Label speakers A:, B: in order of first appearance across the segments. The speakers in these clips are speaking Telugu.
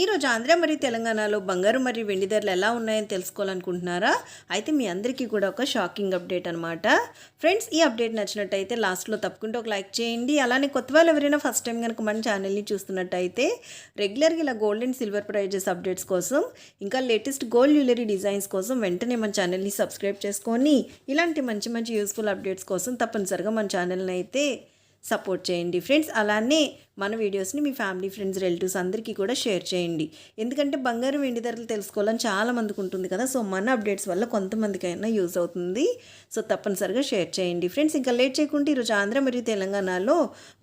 A: ఈరోజు ఆంధ్ర మరియు తెలంగాణలో బంగారు మరియు వెండి ధరలు ఎలా ఉన్నాయని తెలుసుకోవాలనుకుంటున్నారా? అయితే మీ అందరికీ కూడా ఒక షాకింగ్ అప్డేట్ అనమాట ఫ్రెండ్స్ ఈ అప్డేట్ నచ్చినట్టయితే లాస్ట్లో తప్పకుండా ఒక లైక్ చేయండి. అలానే కొత్త వాళ్ళు ఎవరైనా ఫస్ట్ టైం కనుక మన ఛానల్ని చూస్తున్నట్టయితే రెగ్యులర్గా ఇలా gold and silver prices updates కోసం ఇంకా లేటెస్ట్ గోల్డ్ జ్యువెలరీ డిజైన్స్ కోసం వెంటనే మన ఛానల్ని సబ్స్క్రైబ్ చేసుకొని ఇలాంటి మంచి మంచి యూస్ఫుల్ అప్డేట్స్ కోసం తప్పనిసరిగా మన ఛానల్ని అయితే సపోర్ట్ చేయండి. ఫ్రెండ్స్ అలానే మన వీడియోస్ని మీ ఫ్యామిలీ ఫ్రెండ్స్ రిలేటివ్స్ అందరికీ కూడా షేర్ చేయండి. ఎందుకంటే బంగారం వెండి ధరలు తెలుసుకోవాలని చాలా మందికి ఉంటుంది కదా. సో మన అప్డేట్స్ వల్ల కొంతమందికైనా యూజ్ అవుతుంది. సో తప్పనిసరిగా షేర్ చేయండి. ఫ్రెండ్స్ ఇంకా లేట్ చేయకుండా ఈరోజు ఆంధ్ర మరియు తెలంగాణలో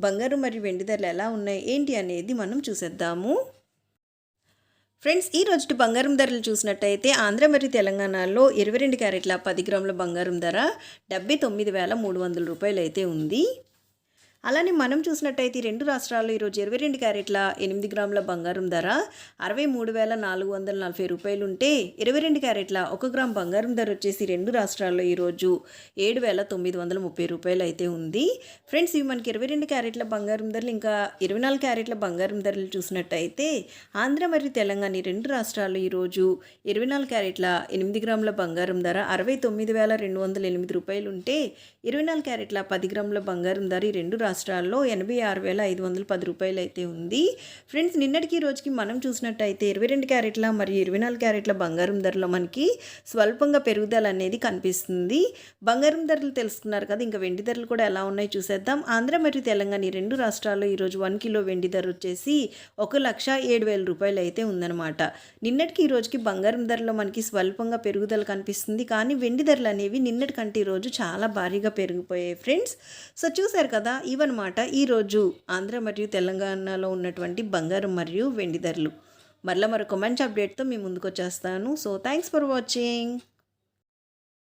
A: బంగారం మరియు వెండి ధరలు ఎలా ఉన్నాయి? ఏంటి అనేది మనం చూసేద్దాము. ఫ్రెండ్స్ ఈ రోజు బంగారం ధరలు చూసినట్టయితే ఆంధ్ర మరియు తెలంగాణలో ఇరవై రెండు క్యారెట్ల పది గ్రాముల బంగారం ధర డెబ్బై తొమ్మిది వేల మూడు వందల రూపాయలు అయితే ఉంది. అలానే మనం చూసినట్టయితే రెండు రాష్ట్రాల్లో ఈరోజు ఇరవై రెండు క్యారెట్ల ఎనిమిది గ్రాముల బంగారం ధర అరవై మూడు వేల నాలుగు వందల నలభై రూపాయలు ఉంటే ఇరవై రెండు క్యారెట్ల ఒక గ్రామ్ బంగారం ధర వచ్చేసి రెండు రాష్ట్రాల్లో ఈరోజు ఏడు వేల తొమ్మిది వందల ముప్పై రూపాయలు అయితే ఉంది. ఫ్రెండ్స్ ఇవి మనకి ఇరవై రెండు క్యారెట్ల బంగారం ధరలు ఇంకా ఇరవై నాలుగు క్యారెట్ల బంగారం ధరలు చూసినట్టయితే ఆంధ్ర మరియు తెలంగాణ రెండు రాష్ట్రాల్లో ఈరోజు ఇరవై నాలుగు క్యారెట్ల ఎనిమిది గ్రాముల బంగారం ధర అరవై తొమ్మిది వేల రెండు వందల ఎనిమిది రూపాయలు ఉంటే ఇరవై నాలుగు క్యారెట్ల పది గ్రాముల బంగారం ధర ఈ రెండు రాష్ట్రాల్లో ఎనభై ఆరు వేల ఐదు వందల పది రూపాయలు అయితే ఉంది. ఫ్రెండ్స్ నిన్నటికి ఈ రోజుకి మనం చూసినట్టయితే ఇరవై రెండు క్యారెట్ల మరియు ఇరవై నాలుగు క్యారెట్ల బంగారం ధరలో మనకి స్వల్పంగా పెరుగుదల అనేది కనిపిస్తుంది. బంగారం ధరలు తెలుసుకున్నారు కదా ఇంకా వెండి ధరలు కూడా ఎలా ఉన్నాయో చూసేద్దాం. ఆంధ్ర మరియు తెలంగాణ ఈ రెండు రాష్ట్రాల్లో ఈరోజు వన్ కిలో వెండి ధర వచ్చేసి ఒక లక్ష ఏడు వేల రూపాయలు అయితే ఉందన్నమాట. నిన్నటికి ఈ రోజుకి బంగారం ధరలో మనకి స్వల్పంగా పెరుగుదల కనిపిస్తుంది. కానీ వెండి ధరలు అనేవి నిన్నటికంటే ఈరోజు చాలా భారీగా పెరిగిపోయాయి ఫ్రెండ్స్. సో చూశారు కదా ఇవన్నమాట ఈరోజు ఆంధ్ర మరియు తెలంగాణలో ఉన్నటువంటి బంగారం మరియు వెండి ధరలు. మరలా మరొక మంచి అప్డేట్తో మీ ముందుకు వచ్చేస్తాను సో థ్యాంక్స్ ఫర్ వాచింగ్